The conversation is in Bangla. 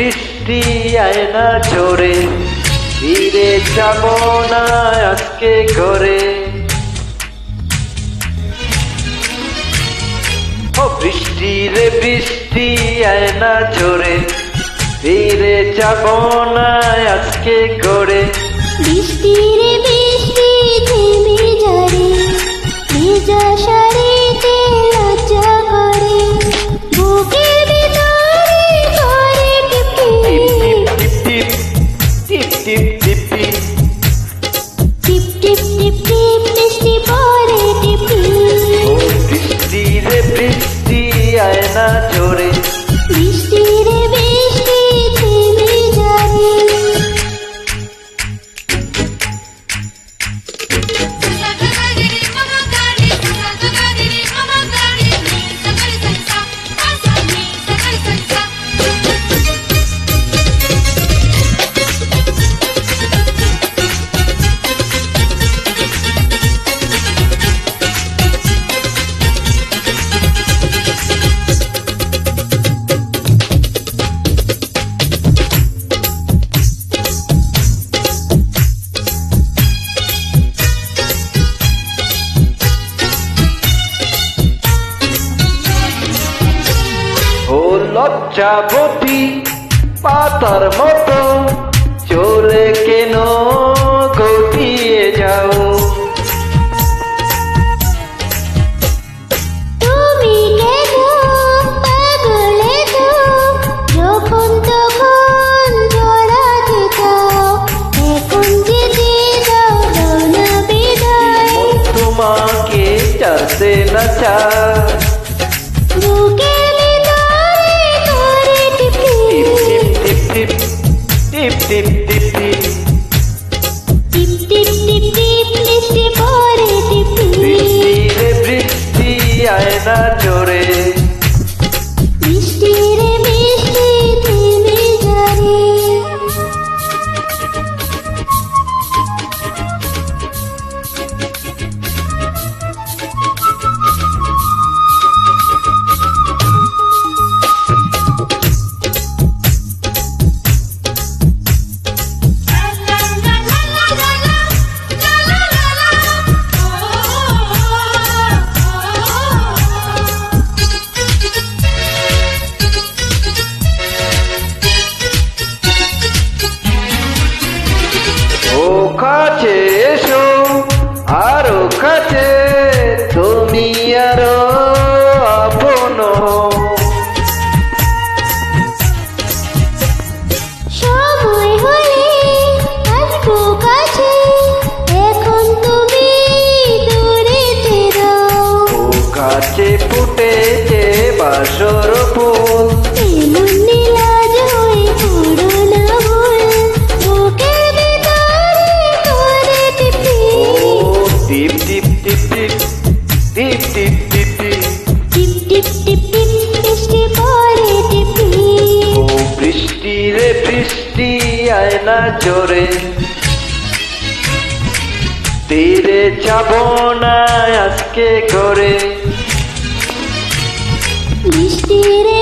বৃষ্টি আয় না জোরে, ফিরে যাব না আজকে ঘরে। ও বৃষ্টি রে বৃষ্টি আয় না জোরে, ফিরে যাব না আজকে ঘরে। বৃষ্টি রে 찾아 লজ্জাবতী পাতার মতো চলে কেন না দুনিয়ার আপন। সময় হলে আসব কাছে এখন তুমি দূরে ও কাছে ফুটেছে বাসর ফুল। টিপ টিপ টিপ টিপ। আয় না জোরে। তীরে যাব না আজকে ঘরে। রে